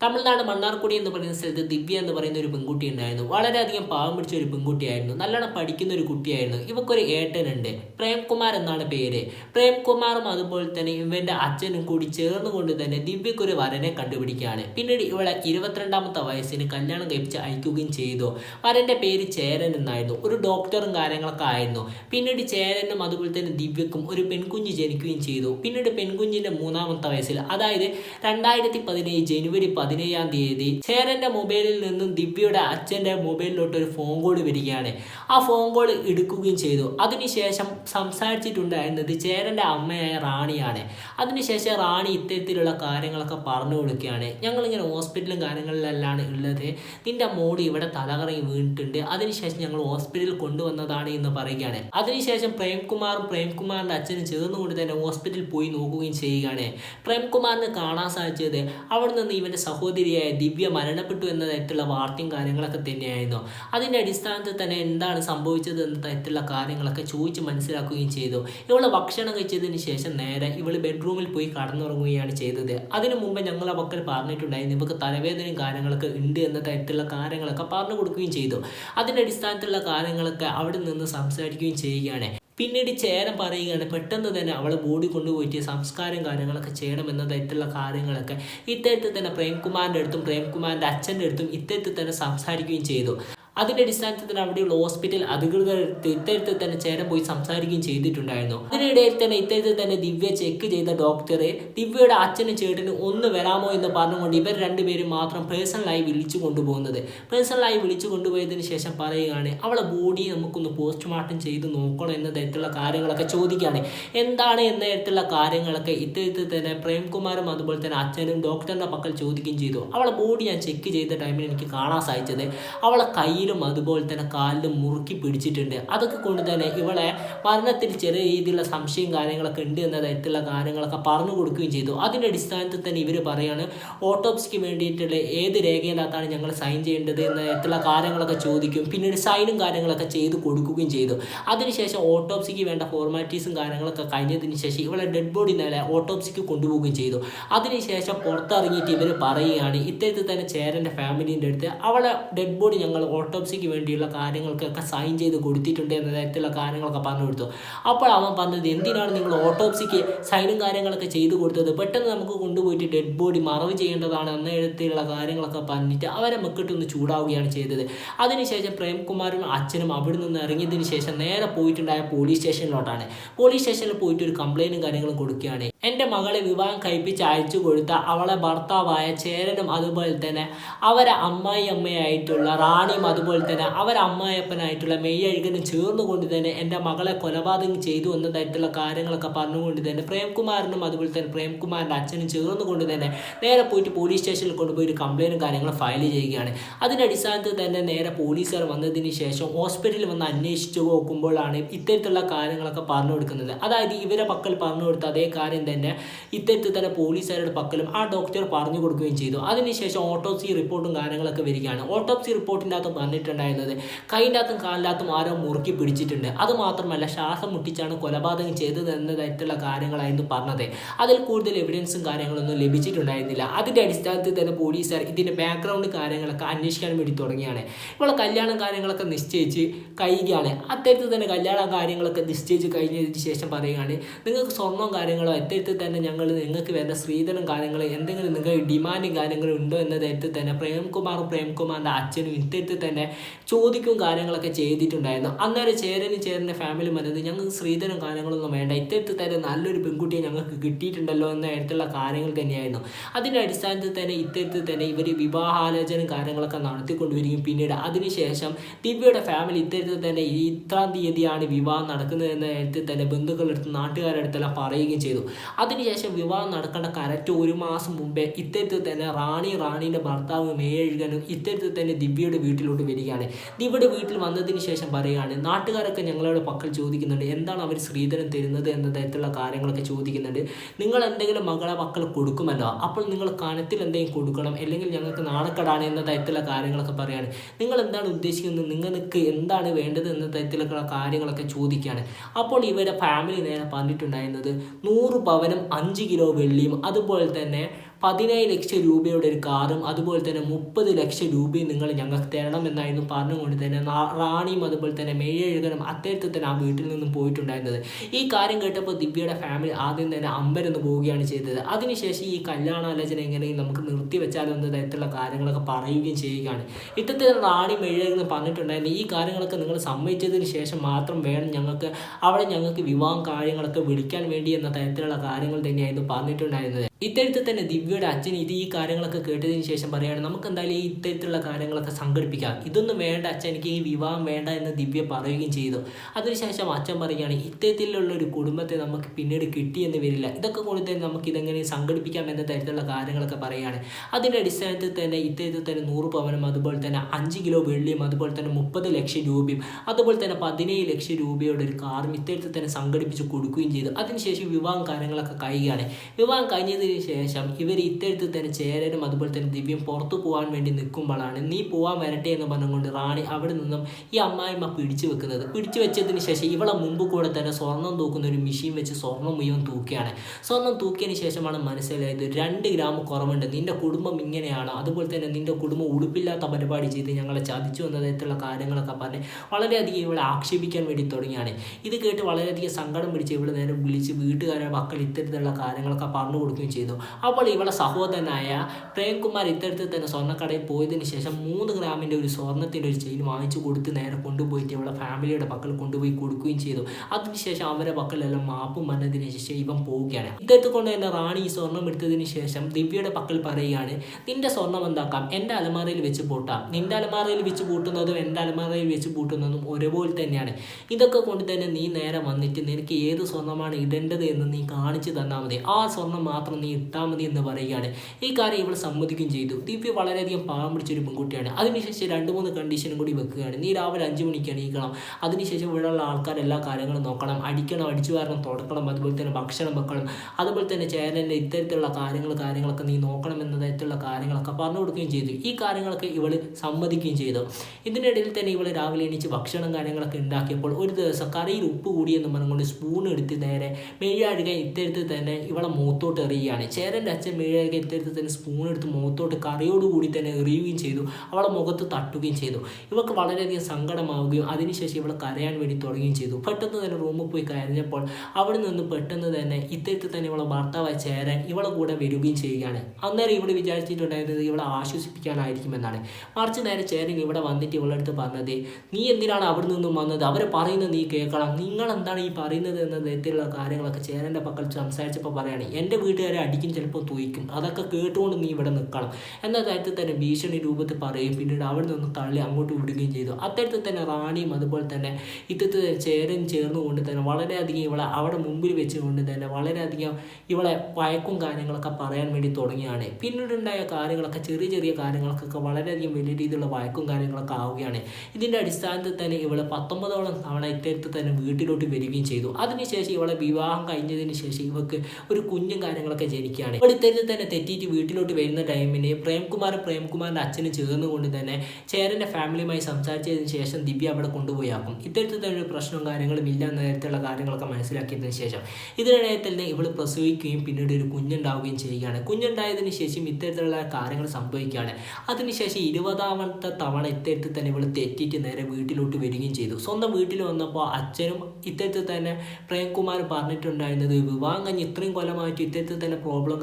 തമിഴ്നാട് മണ്ണാർക്കുടി എന്ന് പറയുന്ന സ്ഥലത്ത് ദിവ്യ എന്ന് പറയുന്ന ഒരു പെൺകുട്ടി ഉണ്ടായിരുന്നു. വളരെയധികം പാവം പിടിച്ച ഒരു പെൺകുട്ടിയായിരുന്നു. നല്ലോണം പഠിക്കുന്ന ഒരു കുട്ടിയായിരുന്നു. ഇവക്കൊരു ഏട്ടനുണ്ട്. പ്രേംകുമാർ എന്നാണ് പേര്. പ്രേംകുമാറും അതുപോലെ തന്നെ ഇവന്റെ അച്ഛനും കൂടി ചേർന്നുകൊണ്ട് തന്നെ ദിവ്യക്കൊരു വരനെ കണ്ടുപിടിക്കുകയാണ്. പിന്നീട് ഇവളെ ഇരുപത്തിരണ്ടാമത്തെ വയസ്സിന് കല്യാണം കഴിപ്പിച്ച് അയക്കുകയും ചെയ്തു. വരന്റെ പേര് ചേരൻ എന്നായിരുന്നു. ഒരു ഡോക്ടറും കാര്യങ്ങളൊക്കെ ആയിരുന്നു. പിന്നീട് ചേരനും അതുപോലെ തന്നെ ദിവ്യക്കും ഒരു പെൺകുഞ്ഞ് ജനിക്കുകയും ചെയ്തു. പിന്നീട് പെൺകുഞ്ഞിന്റെ മൂന്നാമത്തെ വയസ്സിൽ അതായത് രണ്ടായിരത്തി പതിനേഴ് ജനുവരി പതിനേഴാം തീയതി ചേരന്റെ മൊബൈലിൽ നിന്നും ദിവ്യയുടെ അച്ഛന്റെ മൊബൈലിലോട്ട് ഒരു ഫോൺ കോൾ വരികയാണ്. ആ ഫോൺ കോൾ എടുക്കുകയും ചെയ്തു. അതിനുശേഷം സംസാരിച്ചിട്ടുണ്ടായിരുന്നത് ചേരന്റെ അമ്മയായ റാണിയാണ്. അതിനുശേഷം റാണി ഇത്തരത്തിലുള്ള കാര്യങ്ങളൊക്കെ പറഞ്ഞു കൊടുക്കുകയാണ്. ഞങ്ങളിങ്ങനെ ഹോസ്പിറ്റലും കാര്യങ്ങളിലെല്ലാം ഉള്ളത് നിന്റെ മോഡ് ഇവിടെ തലകറങ്ങി വീണിട്ടുണ്ട്. അതിനുശേഷം ഞങ്ങൾ ഹോസ്പിറ്റലിൽ കൊണ്ടുവന്നതാണ് എന്ന് പറയുകയാണ്. അതിനുശേഷം പ്രേംകുമാറും പ്രേംകുമാറിന്റെ അച്ഛനും ചേർന്നുകൊണ്ട് തന്നെ ഹോസ്പിറ്റലിൽ പോയി നോക്കുകയും ചെയ്യുകയാണ്. പ്രേംകുമാറിന് കാണാൻ സാധിച്ചത് അവിടെ നിന്ന് ഇവന്റെ സഹോദരിയായ ദിവ്യ മരണപ്പെട്ടു എന്ന തരത്തിലുള്ള വാർത്തയും കാര്യങ്ങളൊക്കെ തന്നെയായിരുന്നു. അതിന്റെ അടിസ്ഥാനത്തിൽ തന്നെ എന്താണ് സംഭവിച്ചത് എന്ന തരത്തിലുള്ള കാര്യങ്ങളൊക്കെ ചോദിച്ച് മനസ്സിലാക്കുകയും ചെയ്തു. ഇവൾ ഭക്ഷണം കഴിച്ചതിന് ശേഷം നേരെ ഇവൾ ബെഡ്റൂമിൽ പോയി കടന്നുറങ്ങുകയാണ് ചെയ്തത്. അതിനു മുമ്പ് ഞങ്ങളെ പക്കൽ പറഞ്ഞിട്ടുണ്ടായിരുന്നു ഇവർക്ക് തലവേദനയും കാര്യങ്ങളൊക്കെ ഉണ്ട് എന്ന തരത്തിലുള്ള കാര്യങ്ങളൊക്കെ പറഞ്ഞു കൊടുക്കുകയും ചെയ്തു. അതിന്റെ അടിസ്ഥാനത്തിലുള്ള കാര്യങ്ങളൊക്കെ അവിടെ നിന്ന് സംസാരിക്കുകയും ചെയ്യുകയാണ്. പിന്നീട് ചേരം പറയുകയാണ് പെട്ടെന്ന് തന്നെ അവളെ ബോഡി കൊണ്ടുപോയിട്ട് സംസ്കാരം കാര്യങ്ങളൊക്കെ ചെയ്യണം എന്നതായിട്ടുള്ള കാര്യങ്ങളൊക്കെ ഇത്തരത്തിൽ തന്നെ പ്രേംകുമാറിന്റെ അടുത്തും പ്രേംകുമാറിന്റെ അച്ഛന്റെ അടുത്തും ഇത്തരത്തിൽ തന്നെ സംസാരിക്കുകയും ചെയ്തു. അതിന്റെ അടിസ്ഥാനത്തിൽ തന്നെ അവിടെയുള്ള ഹോസ്പിറ്റൽ അധികൃതർ ഇത്തരത്തിൽ തന്നെ ചേരം പോയി സംസാരിക്കുകയും ചെയ്തിട്ടുണ്ടായിരുന്നു. അതിനിടയിൽ തന്നെ ഇത്തരത്തിൽ തന്നെ ദിവ്യ ചെക്ക് ചെയ്ത ഡോക്ടറെ ദിവ്യയുടെ അച്ഛനും ചേട്ടനും ഒന്ന് വരാമോ എന്ന് പറഞ്ഞുകൊണ്ട് ഇവർ രണ്ടുപേരും മാത്രം പേഴ്സണലായി വിളിച്ചു കൊണ്ടുപോകുന്നത്. പേഴ്സണലായി വിളിച്ചു കൊണ്ടുപോയതിനു ശേഷം പറയുകയാണ് അവളെ ബോഡി നമുക്കൊന്ന് പോസ്റ്റ്മോർട്ടം ചെയ്ത് നോക്കണം എന്ന തരത്തിലുള്ള കാര്യങ്ങളൊക്കെ ചോദിക്കുകയാണ്. എന്താണ് എന്ന തരത്തിലുള്ള കാര്യങ്ങളൊക്കെ ഇത്തരത്തിൽ തന്നെ പ്രേംകുമാറും അതുപോലെ തന്നെ അച്ഛനും ഡോക്ടറിന്റെ പക്കൽ ചോദിക്കുകയും ചെയ്തു. അവളെ ബോഡി ഞാൻ ചെക്ക് ചെയ്ത ടൈമിൽ എനിക്ക് കാണാൻ സാധിച്ചത് അവളെ കയ്യിലും അതുപോലെ തന്നെ കാലിലും മുറുക്കി പിടിച്ചിട്ടുണ്ട്. അതൊക്കെ കൊണ്ട് തന്നെ ഇവളെ മരണത്തിൽ ചെറിയ രീതിയിലുള്ള സംശയം കാര്യങ്ങളൊക്കെ ഉണ്ട് എന്ന തരത്തിലുള്ള കാര്യങ്ങളൊക്കെ പറഞ്ഞു കൊടുക്കുകയും ചെയ്തു. അതിന്റെ അടിസ്ഥാനത്തിൽ തന്നെ ഇവർ പറയാണ് ഓട്ടോപ്സിക്ക് വേണ്ടിയിട്ടുള്ള ഏത് രേഖയിലകത്താണ് ഞങ്ങൾ സൈൻ ചെയ്യേണ്ടത്? എന്ന തരത്തിലുള്ള കാര്യങ്ങളൊക്കെ ചോദിക്കും. പിന്നീട് സൈനും കാര്യങ്ങളൊക്കെ ചെയ്ത് കൊടുക്കുകയും ചെയ്തു. അതിനുശേഷം ഓട്ടോപ്സിക്ക് വേണ്ട ഫോർമാലിറ്റീസും കാര്യങ്ങളൊക്കെ കഴിഞ്ഞതിന് ശേഷം ഇവളെ ഡെഡ് ബോഡി നില ഓട്ടോപ്സിക്ക് കൊണ്ടുപോകുകയും ചെയ്തു. അതിനുശേഷം പുറത്തിറങ്ങിയിട്ട് ഇവർ പറയുകയാണ് ഇത്തരത്തിൽ തന്നെ ചേരന്റെ ഫാമിലീന്റെ അടുത്ത് അവളെ ഡെഡ് ബോഡി ഞങ്ങൾ ഓട്ടോപ്സിക്ക് വേണ്ടിയുള്ള കാര്യങ്ങൾക്കൊക്കെ സൈൻ ചെയ്ത് കൊടുത്തിട്ടുണ്ട് എന്ന തരത്തിലുള്ള കാര്യങ്ങളൊക്കെ പറഞ്ഞു കൊടുത്തു. അപ്പോൾ അവൻ പറഞ്ഞത് എന്തിനാണ് നിങ്ങൾ ഓട്ടോപ്സിക്ക് സൈനും കാര്യങ്ങളൊക്കെ ചെയ്തു കൊടുത്തത്? പെട്ടെന്ന് നമുക്ക് കൊണ്ടുപോയിട്ട് ഡെഡ് ബോഡി മറവ് ചെയ്യേണ്ടതാണ് എന്ന തരത്തിലുള്ള കാര്യങ്ങളൊക്കെ പറഞ്ഞിട്ട് അവരെ മെക്കിട്ടൊന്ന് ചൂടാവുകയാണ് ചെയ്തത്. അതിനുശേഷം പ്രേംകുമാറും അച്ഛനും അവിടെ നിന്ന് ഇറങ്ങിയതിന് ശേഷം നേരെ പോയിട്ടുണ്ടായ പോലീസ് സ്റ്റേഷനിലോട്ടാണ് പോലീസ് സ്റ്റേഷനിൽ പോയിട്ട് ഒരു കംപ്ലൈന്റും കാര്യങ്ങളും കൊടുക്കുകയാണ്. എന്റെ മകളെ വിവാഹം കഴിപ്പിച്ച് അയച്ചു കൊടുത്ത അവളെ ഭർത്താവായ ചേരനും അതുപോലെ തന്നെ അവരെ അമ്മായി അമ്മയായിട്ടുള്ള റാണിയും അതുപോലെ തന്നെ അവരെ അമ്മായപ്പനായിട്ടുള്ള മെയ്യഴുകനും ചേർന്നുകൊണ്ട് തന്നെ എന്റെ മകളെ കൊലപാതകം ചെയ്തു തരത്തിലുള്ള കാര്യങ്ങളൊക്കെ പറഞ്ഞുകൊണ്ട് തന്നെ പ്രേംകുമാറിനും അതുപോലെ തന്നെ പ്രേംകുമാറിന്റെ അച്ഛനും ചേർന്നുകൊണ്ട് തന്നെ നേരെ പോയിട്ട് പോലീസ് സ്റ്റേഷനിൽ കൊണ്ടുപോയി ഒരു കംപ്ലയിന്റും കാര്യങ്ങളും ഫയൽ ചെയ്യുകയാണ്. അതിന്റെ അടിസ്ഥാനത്തിൽ തന്നെ നേരെ പോലീസുകാർ വന്നതിന് ശേഷം ഹോസ്പിറ്റലിൽ വന്ന് അന്വേഷിച്ചു നോക്കുമ്പോഴാണ് ഇത്തരത്തിലുള്ള കാര്യങ്ങളൊക്കെ പറഞ്ഞു കൊടുക്കുന്നത് അതായത് ഇവരെ പക്കൽ പറഞ്ഞു കൊടുത്ത അതേ കാര്യം തന്നെ ഇത്തരത്തിൽ തന്നെ പോലീസുകാരുടെ പക്കലും ആ ഡോക്ടർ പറഞ്ഞു കൊടുക്കുകയും ചെയ്തു. അതിനുശേഷം ഓട്ടോപ്സി റിപ്പോർട്ടും കാര്യങ്ങളൊക്കെ വരികയാണ്. ഓട്ടോപ്സി റിപ്പോർട്ടിന്റെ അകത്ത് പറഞ്ഞിട്ടുണ്ടായിരുന്നത് കൈന്റെ അകത്തും കാലിനകത്തും ആരോ മുറുക്കി പിടിച്ചിട്ടുണ്ട്. അത് മാത്രമല്ല ശ്വാസം മുട്ടിച്ചാണ് കൊലപാതകം ചെയ്തത് എന്ന തരത്തിലുള്ള കാര്യങ്ങളായിരുന്നു പറഞ്ഞത്. അതിൽ കൂടുതൽ എവിഡൻസും കാര്യങ്ങളൊന്നും ലഭിച്ചിട്ടുണ്ടായിരുന്നില്ല. അതിന്റെ അടിസ്ഥാനത്തിൽ തന്നെ പോലീസുകാർ ഇതിന്റെ ബാക്ക്ഗ്രൗണ്ട് കാര്യങ്ങളൊക്കെ അന്വേഷിക്കാൻ വേണ്ടി തുടങ്ങിയാണ് ഇവിടെ കല്യാണം കാര്യങ്ങളൊക്കെ നിശ്ചയിച്ച് കഴിയുകയാണ്. അത്തരത്തിൽ തന്നെ കല്യാണ കാര്യങ്ങളൊക്കെ നിശ്ചയിച്ച് കഴിഞ്ഞതിന് ശേഷം പറയുകയാണ് നിങ്ങൾക്ക് സ്വർണവും കാര്യങ്ങളോ അത്തരത്തിൽ തന്നെ ഞങ്ങൾ നിങ്ങൾക്ക് വേണ്ട സ്ത്രീധനം കാര്യങ്ങൾ എന്തെങ്കിലും നിങ്ങൾക്ക് ഡിമാൻഡും കാര്യങ്ങളും ഉണ്ടോ എന്ന തരത്തിൽ തന്നെ പ്രേംകുമാറും പ്രേംകുമാറിന്റെ അച്ഛനും ഇത്തരത്തിൽ തന്നെ ചോദിക്കും കാര്യങ്ങളൊക്കെ ചെയ്തിട്ടുണ്ടായിരുന്നു. അന്നേരം ചേരനും ചേരന്റെ ഫാമിലി വന്നത് ഞങ്ങൾക്ക് സ്ത്രീധനം കാര്യങ്ങളൊന്നും വേണ്ട. ഇത്തരത്തിൽ തന്നെ നല്ലൊരു പെൺകുട്ടിയെ ഞങ്ങൾക്ക് കിട്ടിയിട്ടുണ്ടല്ലോ എന്ന തരത്തിലുള്ള കാര്യങ്ങൾ തന്നെയായിരുന്നു. അതിന്റെ അടിസ്ഥാനത്തിൽ തന്നെ ഇത്തരത്തിൽ തന്നെ ഇവർ വിവാഹാലോചന കാര്യങ്ങളൊക്കെ നടത്തിക്കൊണ്ടുവരികയും പിന്നീട്. അതിനുശേഷം ദിവ്യയുടെ ഫാമിലി ഇത്തരത്തിൽ തന്നെ ഇത്രാം തീയതിയാണ് വിവാഹം നടക്കുന്നത് എന്ന തരത്തിൽ തന്നെ ബന്ധുക്കളെടുത്ത് നാട്ടുകാരുടെ അടുത്തെല്ലാം പറയുകയും ചെയ്തു. അതിനുശേഷം വിവാഹം നടക്കേണ്ട കറക്റ്റ് ഒരു മാസം മുമ്പേ ഇത്തരത്തിൽ തന്നെ റാണി റാണിയുടെ ഭർത്താവ് മേഴുകനും ഇത്തരത്തിൽ തന്നെ ദിവ്യയുടെ വീട്ടിലോട്ട് വരികയാണ്. ദിവ്യയുടെ വീട്ടിൽ വന്നതിന് ശേഷം പറയുകയാണ് നാട്ടുകാരൊക്കെ ഞങ്ങളുടെ പക്കൽ ചോദിക്കുന്നുണ്ട്. എന്താണ് അവർ ശ്രീധരൻ തരുന്നത് എന്ന തരത്തിലുള്ള കാര്യങ്ങളൊക്കെ ചോദിക്കുന്നുണ്ട്. നിങ്ങൾ എന്തെങ്കിലും മകളെ മക്കൾ കൊടുക്കുമല്ലോ? അപ്പോൾ നിങ്ങൾ കനത്തിൽ എന്തെങ്കിലും കൊടുക്കണം. അല്ലെങ്കിൽ ഞങ്ങൾക്ക് നാണക്കടാണ് എന്ന തരത്തിലുള്ള കാര്യങ്ങളൊക്കെ പറയാണ്. നിങ്ങൾ എന്താണ് ഉദ്ദേശിക്കുന്നത്? നിങ്ങൾക്ക് എന്താണ് വേണ്ടത് എന്ന തരത്തിലുള്ള കാര്യങ്ങളൊക്കെ ചോദിക്കുകയാണ്. അപ്പോൾ ഇവരുടെ ഫാമിലി നേരെ പറഞ്ഞിട്ടുണ്ടായിരുന്നത് നൂറ് പവനും അഞ്ച് കിലോ വെള്ളിയും അതുപോലെ തന്നെ പതിനേഴ് ലക്ഷം രൂപയുടെ ഒരു കാറും അതുപോലെ തന്നെ മുപ്പത് ലക്ഷം രൂപയും നിങ്ങൾ ഞങ്ങൾക്ക് തരണം എന്നായിരുന്നു പറഞ്ഞുകൊണ്ട് തന്നെ റാണിയും അതുപോലെ തന്നെ മെയ്യഴുകനും അത്തരത്തിൽ തന്നെ ആ വീട്ടിൽ നിന്നും പോയിട്ടുണ്ടായിരുന്നത്. ഈ കാര്യം കേട്ടപ്പോൾ ദിവ്യയുടെ ഫാമിലി ആദ്യം തന്നെ അമ്പരന്ന് പോവുകയാണ് ചെയ്തത്. അതിനുശേഷം ഈ കല്യാണാലോചന എങ്ങനെയും നമുക്ക് നിർത്തിവെച്ചാലോ എന്ന തരത്തിലുള്ള കാര്യങ്ങളൊക്കെ പറയുകയും ചെയ്യുകയാണ്. ഇത്തരത്തിൽ റാണി മെയ്യഴുകൻ പറഞ്ഞിട്ടുണ്ടായിരുന്നു ഈ കാര്യങ്ങളൊക്കെ നിങ്ങൾ സമ്മതിച്ചതിന് ശേഷം മാത്രം വേണം ഞങ്ങൾക്ക് അവിടെ ഞങ്ങൾക്ക് വിവാഹം കാര്യങ്ങളൊക്കെ വിളിക്കാൻ വേണ്ടി എന്ന തരത്തിലുള്ള കാര്യങ്ങൾ തന്നെയായിരുന്നു പറഞ്ഞിട്ടുണ്ടായിരുന്നത്. ഇത്തരത്തിൽ തന്നെ ദിവ്യയുടെ അച്ഛൻ ഇത് ഈ കാര്യങ്ങളൊക്കെ കേട്ടതിന് ശേഷം പറയുകയാണ് നമുക്ക് എന്തായാലും ഈ ഇത്തരത്തിലുള്ള കാര്യങ്ങളൊക്കെ സംഘടിപ്പിക്കാം. ഇതൊന്നും വേണ്ട അച്ഛൻ എനിക്ക് ഈ വിവാഹം വേണ്ട എന്ന് ദിവ്യ പറയുകയും ചെയ്തു. അതിനുശേഷം അച്ഛൻ പറയുകയാണ് ഇത്തരത്തിലുള്ള ഒരു കുടുംബത്തെ നമുക്ക് പിന്നീട് കിട്ടിയെന്ന് വരില്ല. ഇതൊക്കെ കൊണ്ട് തന്നെ നമുക്ക് ഇതെങ്ങനെ സംഘടിപ്പിക്കാം എന്ന തരത്തിലുള്ള കാര്യങ്ങളൊക്കെ പറയുകയാണ്. അതിന്റെ അടിസ്ഥാനത്തിൽ തന്നെ ഇത്തരത്തിൽ തന്നെ നൂറ് പവനും അതുപോലെ തന്നെ അഞ്ച് കിലോ വെള്ളിയും അതുപോലെ തന്നെ മുപ്പത് ലക്ഷം രൂപയും അതുപോലെ തന്നെ പതിനേഴ് ലക്ഷം രൂപയുടെ ഒരു കാറും ഇത്തരത്തിൽ തന്നെ സംഘടിപ്പിച്ച് കൊടുക്കുകയും ചെയ്തു. അതിനുശേഷം വിവാഹം കാര്യങ്ങളൊക്കെ കഴിയുകയാണ്. വിവാഹം കഴിഞ്ഞതിന് ശേഷം ഇവർ ഇത്തരത്തിൽ തന്നെ ചേരനും അതുപോലെ തന്നെ ദിവ്യം പുറത്തു പോകാൻ വേണ്ടി നിൽക്കുമ്പോഴാണ് നീ പോകാൻ വരട്ടെ എന്ന് പറഞ്ഞുകൊണ്ട് റാണി അവിടെ നിന്നും ഈ അമ്മായിമ്മ പിടിച്ചു വെക്കുന്നത്. പിടിച്ചു വെച്ചതിന് ശേഷം ഇവളെ മുമ്പ് കൂടെ തന്നെ സ്വർണം തൂക്കുന്ന ഒരു മെഷീൻ വെച്ച് സ്വർണം മുഴുവൻ തൂക്കിയാണ് സ്വർണം തൂക്കിയതിന് ശേഷമാണ് മനസ്സിലായത് രണ്ട് ഗ്രാം കുറവുണ്ട്. നിന്റെ കുടുംബം ഇങ്ങനെയാണ്. അതുപോലെ തന്നെ നിന്റെ കുടുംബം ഉടുപ്പില്ലാത്ത പരിപാടി ചെയ്ത് ഞങ്ങളെ ചതിച്ചു എന്ന തരത്തിലുള്ള കാര്യങ്ങളൊക്കെ പറഞ്ഞ് വളരെയധികം ഇവളെ ആക്ഷേപിക്കാൻ വേണ്ടി തുടങ്ങിയാണ്. ഇത് കേട്ട് വളരെയധികം സങ്കടം പിടിച്ച് ഇവളെ നേരെ വിളിച്ച് വീട്ടുകാരുടെ മക്കൾ ഇത്തരത്തിലുള്ള കാര്യങ്ങളൊക്കെ പറഞ്ഞു കൊടുക്കുകയും ചെയ്തു. അപ്പോൾ ഇവളെ സഹോദരനായ പ്രേംകുമാർ ഇത്തരത്തിൽ തന്നെ സ്വർണക്കടയിൽ പോയതിന് ശേഷം മൂന്ന് ഗ്രാമിന്റെ ഒരു സ്വർണത്തിന്റെ ഒരു ചെയിൻ വാങ്ങിച്ചു കൊടുത്ത് നേരെ കൊണ്ടുപോയിട്ട് ഇവളെ ഫാമിലിയുടെ പക്കൽ കൊണ്ടുപോയി കൊടുക്കുകയും ചെയ്തു. അതിനുശേഷം അവരെ പക്കലെല്ലാം മാപ്പും വന്നതിന് ശേഷം ഇവൻ പോവുകയാണ്. ഇദ്ദേഹത്തെ കൊണ്ട് തന്നെ റാണി ഈ സ്വർണം എടുത്തതിന് ശേഷം ദിവ്യയുടെ പക്കൽ പറയുകയാണ് നിന്റെ സ്വർണം എന്താക്കാം? എന്റെ അലമാറയിൽ വെച്ച് പൂട്ടാം. നിന്റെ അലമാറയിൽ വെച്ച് പൂട്ടുന്നതും എന്റെ അലമാറയിൽ വെച്ച് പൂട്ടുന്നതും ഒരുപോലെ തന്നെയാണ്. ഇതൊക്കെ കൊണ്ട് തന്നെ നീ നേരെ വന്നിട്ട് നിനക്ക് ഏത് സ്വർണമാണ് ഇടേണ്ടത് എന്ന് നീ കാണിച്ചു തന്നാൽ മതി. ആ സ്വർണം മാത്രം നീ ഇട്ടാൽ മതി എന്ന് പറയുകയാണ്. ഈ കാര്യം ഇവൾ സമ്മതിക്കുകയും ചെയ്തു. ദിവ്യ വളരെയധികം പാവം പിടിച്ചൊരു പെൺകുട്ടിയാണ്. അതിനുശേഷം രണ്ട് മൂന്ന് കണ്ടീഷനും കൂടി വെക്കുകയാണ്. നീ രാവിലെ അഞ്ച് മണിക്ക് എണീക്കണം. അതിനുശേഷം ഇവിടെയുള്ള ആൾക്കാർ എല്ലാ കാര്യങ്ങളും നോക്കണം. അടിക്കണം അടിച്ചു വാരണം തുടക്കണം അതുപോലെ തന്നെ ഭക്ഷണം വെക്കണം. അതുപോലെ തന്നെ ചേനലിന്റെ ഇത്തരത്തിലുള്ള കാര്യങ്ങൾ കാര്യങ്ങളൊക്കെ നീ നോക്കണം എന്ന തരത്തിലുള്ള കാര്യങ്ങളൊക്കെ പറഞ്ഞു കൊടുക്കുകയും ചെയ്തു. ഈ കാര്യങ്ങളൊക്കെ ഇവൾ സമ്മതിക്കുകയും ചെയ്തു. ഇതിനിടയിൽ തന്നെ ഇവൾ രാവിലെ എണീച്ച് ഭക്ഷണം കാര്യങ്ങളൊക്കെ ഉണ്ടാക്കിയപ്പോൾ ഒരു ദിവസം കറിയിൽ ഉപ്പ് കൂടിയെന്ന് പറഞ്ഞുകൊണ്ട് സ്പൂൺ എടുത്ത് നേരെ മെയ്യാഴുക ഇത്തരത്തിൽ തന്നെ ഇവളെ മൂത്തോട്ട് എറിയുകയാണ്. ചേരന്റെ അച്ഛൻ മെയ്യാഴുക ഇത്തരത്തിൽ തന്നെ സ്പൂൺ മുഖത്തോട്ട് കറിയോട് കൂടി തന്നെ എറിയുകയും ചെയ്തു. അവളെ മുഖത്ത് തട്ടുകയും ചെയ്തു. ഇവൾക്ക് വളരെയധികം സങ്കടമാവുകയും അതിനുശേഷം ഇവളെ കരയാൻ വേണ്ടി തുടങ്ങുകയും ചെയ്തു. പെട്ടെന്ന് തന്നെ റൂമിൽ പോയി കരഞ്ഞപ്പോൾ അവിടെ നിന്ന് പെട്ടെന്ന് തന്നെ ഇത്തരത്തിൽ തന്നെ ഇവളെ ഭർത്താവായി ചേരാൻ ഇവളെ കൂടെ വരികയും ചെയ്യുകയാണ്. അന്നേരം ഇവിടെ വിചാരിച്ചിട്ടുണ്ടായിരുന്നത് ഇവളെ ആശ്വസിപ്പിക്കാനായിരിക്കുമെന്നാണ്. മറിച്ച് നേരെ ചേരൻ ഇവിടെ വന്നിട്ട് ഇവളുടെ അടുത്ത് പറഞ്ഞത് നീ എന്തിനാണ് അവിടെ നിന്നും വന്നത്? അവരെ പറയുന്നത് നീ കേൾക്കണം. നിങ്ങൾ എന്താണ് ഈ പറയുന്നത് എന്ന തരത്തിലുള്ള കാര്യങ്ങളൊക്കെ ചേരന്റെ പക്കൽ സംസാരിച്ചപ്പോൾ പറയുകയാണ് എന്റെ വീട്ടുകാരെ അടിക്കും ചിലപ്പോൾ തൂയിക്കും. അതൊക്കെ കേട്ടുകൊണ്ട് നീ ഇവിടെ നിൽക്കണം. എന്ന തരത്തിൽ തന്നെ ഭീഷണി രൂപത്തിൽ പറയും പിന്നീട് അവിടെ നിന്ന് തള്ളി അങ്ങോട്ട് വിടുകയും ചെയ്തു. അത്തരത്തിൽ തന്നെ റാണിയും അതുപോലെ തന്നെ ഇത്തരത്തിൽ ചേരൻ ചേർന്നുകൊണ്ട് തന്നെ വളരെയധികം ഇവളെ അവിടെ മുമ്പിൽ വെച്ചുകൊണ്ട് തന്നെ വളരെയധികം ഇവളെ വഴക്കും കാര്യങ്ങളൊക്കെ പറയാൻ വേണ്ടി തുടങ്ങിയാണ്. പിന്നീടുണ്ടായ കാര്യങ്ങളൊക്കെ ചെറിയ ചെറിയ കാര്യങ്ങൾക്കൊക്കെ വളരെയധികം വലിയ രീതിയിലുള്ള വഴക്കും കാര്യങ്ങളൊക്കെ ആവുകയാണ്. ഇതിന്റെ അടിസ്ഥാനത്തിൽ തന്നെ ഇവളെ പത്തൊമ്പതോളം തവണ ഇത്തരത്തിൽ തന്നെ വീട്ടിലോട്ട് വരികയും ചെയ്തു. അതിനുശേഷം ഇവളെ വിവാഹം കഴിഞ്ഞതിന് ശേഷം ഇവക്ക് ഒരു കുഞ്ഞും കാര്യങ്ങളൊക്കെ ജനിക്കുകയാണ്. ഇവൾ ഇത്തരത്തിൽ തന്നെ തെറ്റിയിട്ട് വീട്ടിലോട്ട് വരുന്ന ടൈമിന് പ്രേംകുമാർ പ്രേംകുമാറിന്റെ അച്ഛന് ചേർന്നുകൊണ്ട് തന്നെ ചേരന്റെ ഫാമിലിയുമായി സംസാരിച്ചതിന് ശേഷം ദിവ്യ അവിടെ കൊണ്ടുപോയാക്കും. ഇത്തരത്തിൽ തന്നെ ഒരു പ്രശ്നവും കാര്യങ്ങളും ഇല്ല എന്ന തരത്തിലുള്ള കാര്യങ്ങളൊക്കെ മനസ്സിലാക്കിയതിന് ശേഷം ഇതിനിടയിൽ തന്നെ ഇവൾ പ്രസവിക്കുകയും പിന്നീട് ഒരു കുഞ്ഞുണ്ടാവുകയും ചെയ്യുകയാണ്. കുഞ്ഞുണ്ടായതിന് ശേഷം ഇത്തരത്തിലുള്ള കാര്യങ്ങൾ സംഭവിക്കുകയാണ്. അതിനുശേഷം ഇരുപതാമത്തെ തവണ ഇത്തരത്തിൽ തന്നെ ഇവൾ തെറ്റിയിട്ട് നേരെ വീട്ടിലോട്ട് വരികയും ചെയ്തു. സ്വന്തം വീട്ടിൽ വന്നപ്പോൾ അച്ഛനും ഇത്തരത്തിൽ തന്നെ പ്രേംകുമാർ പറഞ്ഞിട്ടുണ്ടായിരുന്നത് വിവാഹം കഴിഞ്ഞ് ഇത്രയും കൊല്ലമായിട്ട് ഇത്തരത്തിൽ തന്നെ പ്രോബ്ലം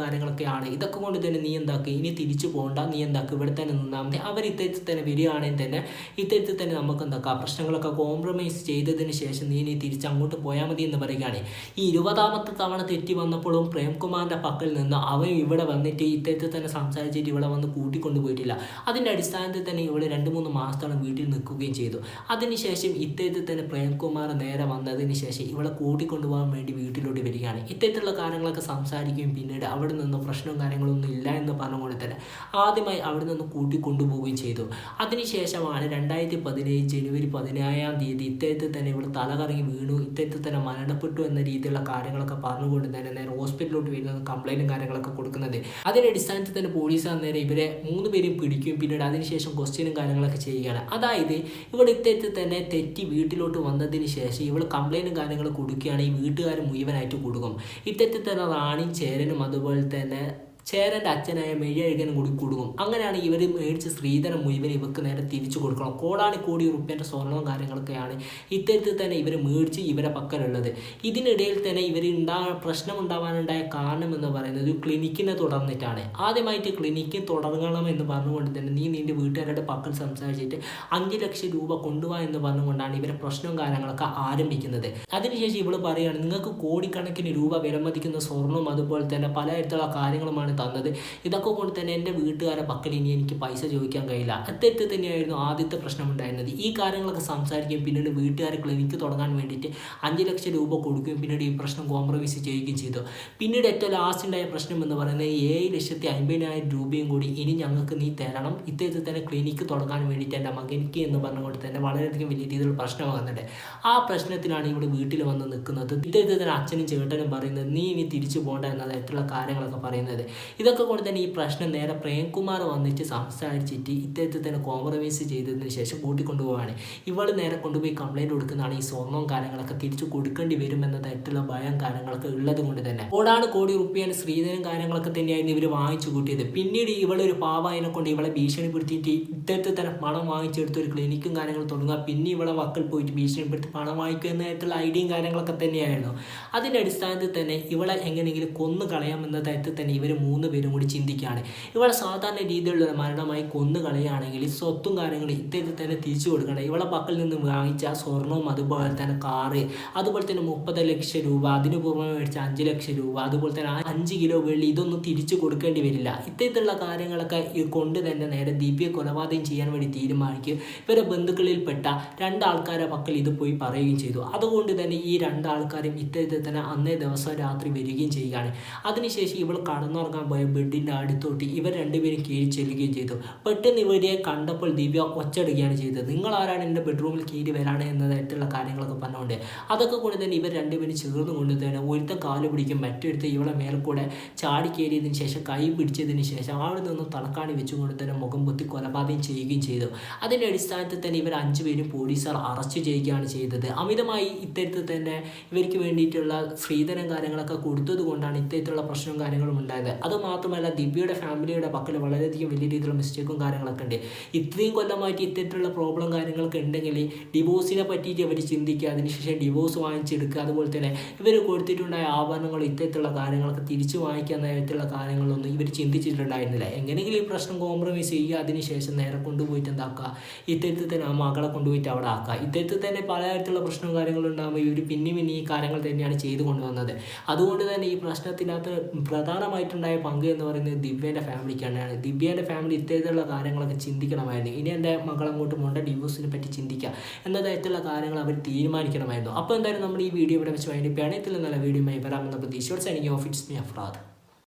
കാര്യങ്ങളൊക്കെയാണ് ഇതൊക്കെ കൊണ്ട് തന്നെ നീ എന്താക്കി? ഇനി തിരിച്ചു പോകണ്ട നീ എന്താക്കി? ഇവിടെ തന്നെ നിന്നാൽ മതി. അവർ ഇത്തരത്തിൽ തന്നെ വരികയാണെങ്കിൽ തന്നെ ഇത്തരത്തിൽ തന്നെ നമുക്ക് എന്താക്കുക പ്രശ്നങ്ങളൊക്കെ കോംപ്രമൈസ് ചെയ്തതിന് ശേഷം നീ ഇനി തിരിച്ച് അങ്ങോട്ട് പോയാൽ മതി എന്ന് പറയുകയാണ്. ഈ ഇരുപതാമത്തെ തവണ തെറ്റി വന്നപ്പോഴും പ്രേംകുമാറിന്റെ പക്കൽ നിന്ന് അവൻ ഇവിടെ വന്നിട്ട് ഇത്തരത്തിൽ തന്നെ സംസാരിച്ചിട്ട് ഇവിടെ വന്ന് കൂട്ടിക്കൊണ്ടു പോയിട്ടില്ല. അതിന്റെ അടിസ്ഥാനത്തിൽ തന്നെ ഇവിടെ രണ്ട് മൂന്ന് മാസത്തോളം വീട്ടിൽ നിൽക്കുകയും ചെയ്തു. അതിനുശേഷം ഇത്തരത്തിൽ തന്നെ പ്രേംകുമാർ നേരെ വന്നതിന് ശേഷം ഇവിടെ കൂട്ടിക്കൊണ്ടുപോകാൻ വേണ്ടി വീട്ടിലോട്ട് വരികയാണ്. ഇത്തരത്തിലുള്ള കാര്യങ്ങളൊക്കെ സംസാരിക്കുകയും പിന്നീട് അവിടെ നിന്ന് പ്രശ്നവും കാര്യങ്ങളൊന്നും ഇല്ല എന്ന് പറഞ്ഞുകൊണ്ട് തന്നെ ആദ്യമായി അവിടെ നിന്ന് കൂട്ടിക്കൊണ്ടുപോവുകയും ചെയ്തു. അതിനുശേഷമാണ് രണ്ടായിരത്തി പതിനേഴ് ജനുവരി പതിനേഴാം തീയതി ഇത്തരത്തിൽ തന്നെ ഇവിടെ തലകറങ്ങി വീണു. ഇത്തരത്തിൽ തന്നെ മരണപ്പെട്ടു എന്ന രീതിയിലുള്ള കാര്യങ്ങളൊക്കെ പറഞ്ഞുകൊണ്ട് തന്നെ നേരെ ഹോസ്പിറ്റലിലോട്ട് വരുന്നത് കംപ്ലൈന്റും കാര്യങ്ങളൊക്കെ കൊടുക്കുന്നത്. അതിന്റെ അടിസ്ഥാനത്തിൽ തന്നെ പോലീസ് അന്നേരം ഇവരെ മൂന്ന് പേരെയും പിടിക്കുകയും പിന്നീട് അതിനുശേഷം ക്വസ്റ്റ്യനും കാര്യങ്ങളൊക്കെ ചെയ്യുകയാണ്. അതായത് ഇവിടെ ഇത്തരത്തിൽ തന്നെ തെറ്റി വീട്ടിലോട്ട് വന്നതിന് ശേഷം ഇവൾ കംപ്ലൈന്റും കാര്യങ്ങളും കൊടുക്കുകയാണെങ്കിൽ വീട്ടുകാർ മുഴുവനായിട്ട് കൊടുക്കും. ഇത്തരത്തിൽ തന്നെ റാണിയും ചേരനും അതുപോലെ തന്നെ ചേരന്റെ അച്ഛനായ മെയ്യഴുകനും കൂടി കൊടുക്കും അങ്ങനെയാണ് ഇവർ മേടിച്ച് ശ്രീധരൻ മുഴുവൻ ഇവർക്ക് നേരെ തിരിച്ചു കൊടുക്കണം. കോടാനി കോടി റുപ്യന്റെ സ്വർണവും കാര്യങ്ങളൊക്കെയാണ് ഇത്തരത്തിൽ തന്നെ ഇവർ മേടിച്ച് ഇവരെ പക്കലുള്ളത്. ഇതിനിടയിൽ തന്നെ ഇവർ ഉണ്ടാ പ്രശ്നം ഉണ്ടാവാനുണ്ടായ കാരണം എന്ന് പറയുന്നത് ഒരു ക്ലിനിക്കിനെ തുടർന്നിട്ടാണ്. ആദ്യമായിട്ട് ക്ലിനിക്ക് തുടങ്ങണം എന്ന് പറഞ്ഞുകൊണ്ട് തന്നെ നീ നിന്റെ വീട്ടുകാരുടെ പക്കൽ സംസാരിച്ചിട്ട് അഞ്ച് ലക്ഷം രൂപ കൊണ്ടുപോകാൻ എന്ന് പറഞ്ഞുകൊണ്ടാണ് ഇവരെ പ്രശ്നവും കാര്യങ്ങളൊക്കെ ആരംഭിക്കുന്നത്. അതിനുശേഷം ഇവൾ പറയുകയാണ് നിങ്ങൾക്ക് കോടിക്കണക്കിന് രൂപ വിലമതിക്കുന്ന സ്വർണവും അതുപോലെ തന്നെ പലതരത്തിലുള്ള കാര്യങ്ങളുമാണ് തന്നത്. ഇതൊക്കെ കൊണ്ട് തന്നെ എന്റെ വീട്ടുകാരെ പക്കൽ ഇനി എനിക്ക് പൈസ ചോദിക്കാൻ കഴിയില്ല. അത്തരത്തിൽ തന്നെയായിരുന്നു ആദ്യത്തെ പ്രശ്നം ഉണ്ടായിരുന്നത്. ഈ കാര്യങ്ങളൊക്കെ സംസാരിക്കുകയും പിന്നീട് വീട്ടുകാരെ ക്ലിനിക്ക് തുടങ്ങാൻ വേണ്ടിയിട്ട് അഞ്ച് ലക്ഷം രൂപ കൊടുക്കുകയും പിന്നീട് ഈ പ്രശ്നം കോംപ്രമൈസ് ചെയ്യുകയും ചെയ്തു. പിന്നീട് ഏറ്റവും ലാസ്റ്റ് ഉണ്ടായ പ്രശ്നം എന്ന് പറയുന്നത് ഏഴ് ലക്ഷത്തി അമ്പതിനായിരം രൂപയും കൂടി ഇനി ഞങ്ങൾക്ക് നീ തരണം. ഇത്തരത്തിൽ തന്നെ ക്ലിനിക്ക് തുടങ്ങാൻ വേണ്ടിയിട്ട് എന്റെ മകനിക്ക് എന്ന് പറഞ്ഞുകൊണ്ട് തന്നെ വളരെയധികം വലിയ രീതിയിൽ പ്രശ്നമാകുന്നുണ്ട് ആ പ്രശ്നത്തിലാണ് ഇവിടെ വീട്ടിൽ വന്ന് നിൽക്കുന്നത്. തന്നെ അച്ഛനും ചേട്ടനും പറയുന്നത് നീ ഇനി തിരിച്ചു പോകേണ്ട എന്നതായിട്ടുള്ള കാര്യങ്ങളൊക്കെ പറയുന്നത്. ഇതൊക്കെ കൊണ്ട് തന്നെ ഈ പ്രശ്നം നേരെ പ്രേംകുമാർ വന്നിട്ട് സംസാരിച്ചിട്ട് ഇത്തരത്തിൽ തന്നെ കോംപ്രമൈസ് ചെയ്തതിന് ശേഷം കൂട്ടിക്കൊണ്ടുപോവാണ്. ഇവൾ നേരെ കൊണ്ടുപോയി കംപ്ലൈന്റ് കൊടുക്കുന്നതാണ് ഈ സ്വർണവും കാര്യങ്ങളൊക്കെ തിരിച്ചു കൊടുക്കേണ്ടി വരും എന്നതായിട്ടുള്ള ഭയം കാര്യങ്ങളൊക്കെ ഉള്ളത് കൊണ്ട് തന്നെ. ഓടാണ് കോടി റുപ്യാണ് ശ്രീധരൻ കാര്യങ്ങളൊക്കെ തന്നെയായിരുന്നു ഇവർ വാങ്ങിച്ചു കൂട്ടിയത്. പിന്നീട് ഇവളൊരു പാവായനെ കൊണ്ട് ഇവളെ ഭീഷണിപ്പെടുത്തിയിട്ട് ഇത്തരത്തിൽ തന്നെ പണം വാങ്ങിച്ചെടുത്ത് ഒരു ക്ലിനിക്കും കാര്യങ്ങൾ തുടങ്ങുക. പിന്നെ ഇവളെ വക്കൽ പോയിട്ട് ഭീഷണിപ്പെടുത്തി പണം വാങ്ങിക്കുക എന്നതായിട്ടുള്ള ഐഡിയയും കാര്യങ്ങളൊക്കെ തന്നെയായിരുന്നു. അതിന്റെ അടിസ്ഥാനത്തിൽ തന്നെ ഇവളെ എങ്ങനെയെങ്കിലും കൊന്നു കളയാമെന്ന തരത്തിൽ തന്നെ ഇവർ മൂന്ന് പേരും കൂടി ചിന്തിക്കുകയാണ്. ഇവളെ സാധാരണ രീതിയിലുള്ള മരണമായി കൊന്നു കളയുകയാണെങ്കിൽ സ്വത്തും കാര്യങ്ങളും ഇത്തരത്തിൽ തന്നെ തിരിച്ചു കൊടുക്കണം. ഇവളെ പക്കൽ നിന്ന് വാങ്ങിച്ച സ്വർണവും അതുപോലെ തന്നെ കാറ് അതുപോലെ തന്നെ മുപ്പത് ലക്ഷം രൂപ അതിനു പുറമെ മേടിച്ച അഞ്ച് ലക്ഷം രൂപ അതുപോലെ തന്നെ അഞ്ച് കിലോ വെള്ളി ഇതൊന്നും തിരിച്ചു കൊടുക്കേണ്ടി വരില്ല. ഇത്തരത്തിലുള്ള കാര്യങ്ങളൊക്കെ കൊണ്ട് തന്നെ നേരെ ദീപ്യയെ കൊലപാതകം ചെയ്യാൻ വേണ്ടി തീരുമാനിക്കും. ഇവരെ ബന്ധുക്കളിൽപ്പെട്ട രണ്ടാൾക്കാരെ പക്കൽ ഇത് പോയി പറയുകയും ചെയ്തു. അതുകൊണ്ട് തന്നെ ഈ രണ്ടാൾക്കാരും ഇത്തരത്തിൽ തന്നെ അന്നേ ദിവസം രാത്രി വരികയും ചെയ്യുകയാണ്. അതിനുശേഷം ഇവൾ കടന്നുറങ്ങാൻ പോയ ബെഡിന്റെ അടുത്തോട്ട് ഇവർ രണ്ടുപേരും കയറി ചെല്ലുകയും ചെയ്തു. പെട്ടെന്ന് ഇവരെ കണ്ടപ്പോൾ ദിവ്യ ഒച്ചടുകയാണ് ചെയ്തത്. നിങ്ങൾ ആരാണ് എന്റെ ബെഡ്റൂമിൽ കയറി വരാണ് എന്നതായിട്ടുള്ള കാര്യങ്ങളൊക്കെ പറഞ്ഞുകൊണ്ട് അതൊക്കെ കൊണ്ട് തന്നെ ഇവർ രണ്ടുപേരും ചേർന്ന് കൊണ്ട് തന്നെ ഒരുത്ത കാൽ പിടിക്കും മറ്റൊരുത്ത ഇവളെ മേൽക്കൂടെ ചാടി കയറിയതിന് ശേഷം കൈ പിടിച്ചതിന് ശേഷം അവിടെ നിന്ന് തലക്കാണി വെച്ചുകൊണ്ട് തന്നെ മുഖം പൊത്തി കൊലപാതകം ചെയ്യുകയും ചെയ്തു. അതിന്റെ അടിസ്ഥാനത്തിൽ തന്നെ ഇവർ അഞ്ചുപേരും പോലീസുകാർ അറസ്റ്റ് ചെയ്യുകയാണ് ചെയ്തത്. അമിതമായി ഇത്തരത്തിൽ തന്നെ ഇവർക്ക് വേണ്ടിയിട്ടുള്ള സ്ത്രീധനം കാര്യങ്ങളൊക്കെ കൊടുത്തത് കൊണ്ടാണ് ഇത്തരത്തിലുള്ള പ്രശ്നവും കാര്യങ്ങളും ഉണ്ടായത്. അത് മാത്രമല്ല ദിവ്യയുടെ ഫാമിലിയുടെ പക്കൽ വളരെയധികം വലിയ രീതിയിലുള്ള മിസ്റ്റേക്കും കാര്യങ്ങളൊക്കെ ഉണ്ട്. ഇത്രയും കൊല്ലമായിട്ട് ഇത്തരത്തിലുള്ള പ്രോബ്ലം കാര്യങ്ങളൊക്കെ ഉണ്ടെങ്കിൽ ഡിവോഴ്സിനെ പറ്റിയിട്ട് അവർ ചിന്തിക്കുക അതിനുശേഷം ഡിവോഴ്സ് വാങ്ങിച്ചെടുക്കുക അതുപോലെ തന്നെ ഇവർ കൊടുത്തിട്ടുണ്ടായ ആഭരണങ്ങൾ ഇത്തരത്തിലുള്ള കാര്യങ്ങളൊക്കെ തിരിച്ചു വാങ്ങിക്കാൻ തരത്തിലുള്ള കാര്യങ്ങളൊന്നും ഇവർ ചിന്തിച്ചിട്ടുണ്ടായിരുന്നില്ല. എങ്ങനെയെങ്കിലും ഈ പ്രശ്നം കോംപ്രമൈസ് ചെയ്യുക അതിനുശേഷം നേരെ കൊണ്ടുപോയിട്ട് എന്താക്കുക? ഇത്തരത്തിൽ തന്നെ ആ മകളെ കൊണ്ടുപോയിട്ട് അവിടെ ആക്കുക. ഇത്തരത്തിൽ തന്നെ പലതരത്തിലുള്ള പ്രശ്നവും കാര്യങ്ങളും ഉണ്ടാകുമ്പോൾ ഇവർ പിന്നെ പിന്നെ ഈ കാര്യങ്ങൾ തന്നെയാണ് ചെയ്തു കൊണ്ടുവന്നത്. അതുകൊണ്ട് തന്നെ ഈ പ്രശ്നത്തിനകത്ത് പ്രധാനമായിട്ടുണ്ടായ പങ്ക് എന്ന് പറയുന്നത് ദിവ്യേന്റെ ഫാമിലിക്കാണ് ദിവ്യേന്റെ ഫാമിലി ഇത്തരത്തിലുള്ള കാര്യങ്ങളൊക്കെ ചിന്തിക്കണമായിരുന്നു. ഇനി എന്റെ മകൾ അങ്ങോട്ട് പോകേണ്ട ഡിവോഴ്സിനെ പറ്റി ചിന്തിക്കുക എന്നതായിട്ടുള്ള കാര്യങ്ങൾ അവർ തീരുമാനിക്കണമായിരുന്നു. അപ്പോൾ എന്തായാലും നമ്മൾ ഈ വീഡിയോ ഇവിടെ വെച്ച് വൈകിപ്പിക്കുകയാണ് ഇതിൽ നല്ല വീഡിയോയുമായി വരാമെന്ന പ്രതീക്ഷയോടെ എനിക്ക് ഓഫ് ഇറ്റ്സ് മി അഫ്രാദ്